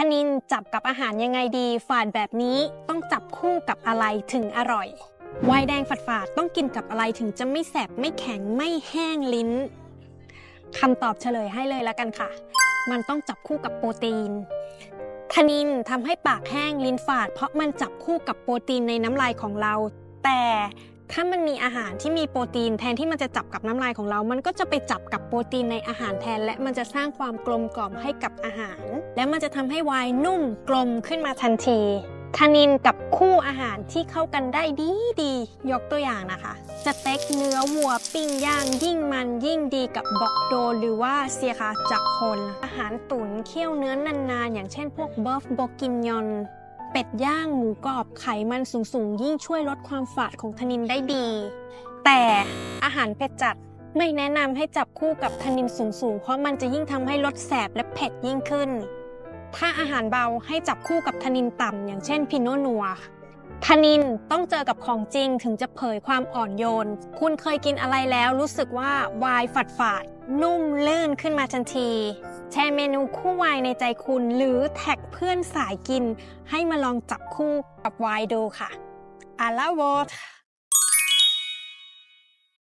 ทนินจับกับอาหารยังไงดีฝาดแบบนี้ต้องจับคู่กับอะไรถึงอร่อยไวน์แดงฝาดฝาดต้องกินกับอะไรถึงจะไม่แสบไม่แข็งไม่แห้งลิ้นคำตอบเฉลยให้เลยแล้วกันค่ะ มันต้องจับคู่กับโปรตีนทนินทำให้ปากแห้งลิ้นฝาด เพราะมันจับคู่กับโปรตีนในน้ำลายของเรา แต่ ถ้ามันมีอาหารที่มีโปรตีนแทนที่มันจะจับกับน้ำลายของเรา มันก็จะไปจับกับโปรตีนในอาหารแทน และมันจะสร้างความกลมกล่อมให้กับอาหาร และมันจะทำให้ไวน์นุ่มกลมขึ้นมาทันทีทานินกับคู่อาหารที่เข้ากันได้ดีดียกตัวอย่างนะคะ สเต็กเนื้อวัวปิ้งย่างยิ่งมันยิ่งดีกับบ็อกโด หรือว่าเซียคาจากคน อาหารตุ๋นเคี่ยวเนื้อนานๆ อย่างเช่นพวกเบิร์ฟโบกินยอน เป็ดย่างหมูกรอบไขมันสูงๆ ยิ่งช่วยลดความฝาดของทนินได้ดี แต่อาหารเผ็ดจัดไม่แนะนำให้จับคู่กับทนินสูงๆ เพราะมันจะยิ่งทำให้รสแสบและเผ็ดยิ่งขึ้น ถ้าอาหารเบาให้จับคู่กับทนินต่ำอย่างเช่นพิโนนัว ทนินต้องเจอกับของจริงถึงจะเผยความอ่อนโยน คุณเคยกินอะไรแล้วรู้สึกว่าวายฝาดฝาดๆนุ่มลื่นขึ้นมาทันที แชร์เมนูคู่วายในใจคุณ หรือแท็กเพื่อนสายกิน ให้มาลองจับคู่กับวายดูค่ะอาลาโวต